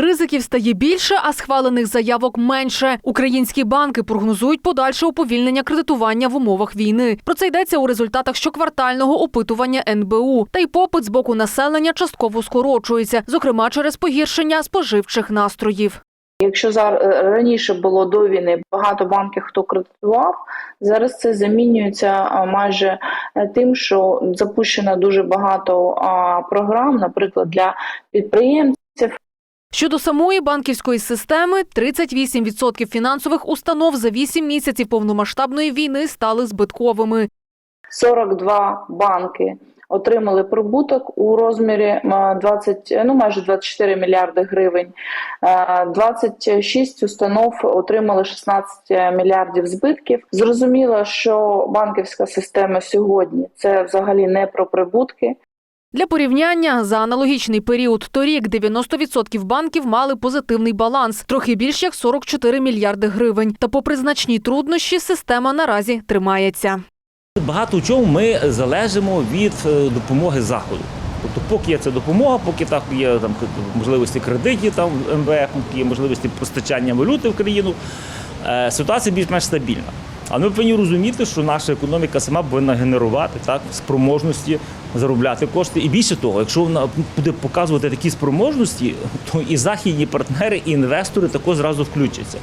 Ризиків стає більше, а схвалених заявок менше. Українські банки прогнозують подальше уповільнення кредитування в умовах війни. Про це йдеться у результатах щоквартального опитування НБУ. Та й попит з боку населення частково скорочується, зокрема через погіршення споживчих настроїв. Якщо зараз раніше було до війни багато банків, хто кредитував, зараз це замінюється майже е, тим, що запущено дуже багато програм, наприклад, для підприємців. Щодо самої банківської системи, 38% фінансових установ за 8 місяців повномасштабної війни стали збитковими. 42 банки отримали прибуток у розмірі е, 20, ну майже 24 мільярди гривень. Е, 26 установ отримали 16 мільярдів збитків. Зрозуміло, що банківська система сьогодні це взагалі не про прибутки. Для порівняння за аналогічний період торік 90% банків мали позитивний баланс, трохи більш як 44 мільярди гривень. Та попри значні труднощі, система наразі тримається. Багато в чому ми залежимо від е, допомоги заходу. Тобто, поки є ця допомога, поки так є там можливості кредитів там МВФ, поки є можливості постачання валюти в країну, е, ситуація більш-менш стабільна. Але ми повинні розуміти, що наша економіка сама повинна генерувати так спроможності заробляти кошти. І більше того, якщо вона буде показувати такі спроможності, то і західні партнери, і інвестори також зразу включаться.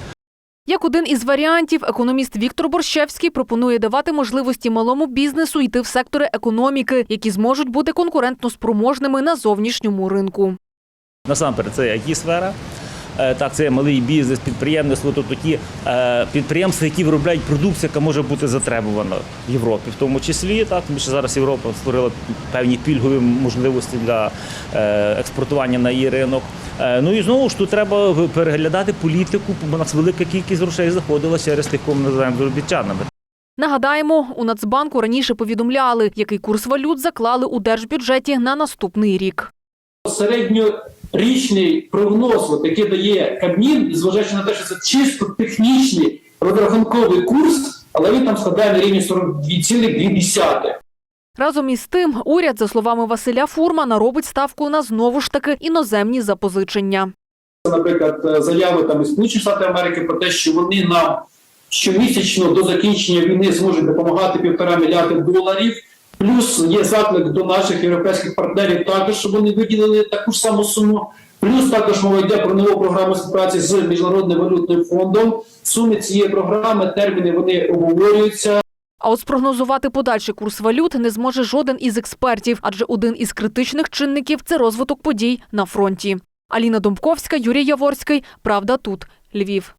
Як один із варіантів, економіст Віктор Борщевський пропонує давати можливості малому бізнесу йти в сектори економіки, які зможуть бути конкурентно спроможними на зовнішньому ринку. Насамперед, це it сфера. Е, Так, це малий бізнес, підприємництво, тобто ті е, підприємства, які виробляють продукцію, яка може бути затребувана в Європі, в тому числі. Так, тому що зараз Європа створила певні пільгові можливості для е, експортування на її ринок. Ну і знову ж тут треба переглядати політику, бо у нас велика кількість грошей заходила через тих, кого ми називаємо заробітчанами. Нагадаємо, у Нацбанку раніше повідомляли, який курс валют заклали у держбюджеті на наступний рік. Середньорічний прогноз, от, який дає Кабмін, зважаючи на те, що це чисто технічний розрахунковий курс, але він там складає на рівні 42,2. Разом із тим, уряд, за словами Василя Фурмана, робить ставку на знову ж таки іноземні запозичення. Наприклад, заяви там із Сполучених Штатів Америки про те, що вони нам щомісячно до закінчення війни зможуть допомагати півтора мільярди доларів. Плюс є заклик до наших європейських партнерів також, щоб вони виділили таку ж саму суму. Плюс також мова йде про нову програму співпраці з міжнародним валютним фондом. В сумі цієї програми терміни вони обговорюються. А от спрогнозувати подальший курс валют не зможе жоден із експертів, адже один із критичних чинників це розвиток подій на фронті. Аліна Домковська, Юрій Яворський. Правда тут. Львів.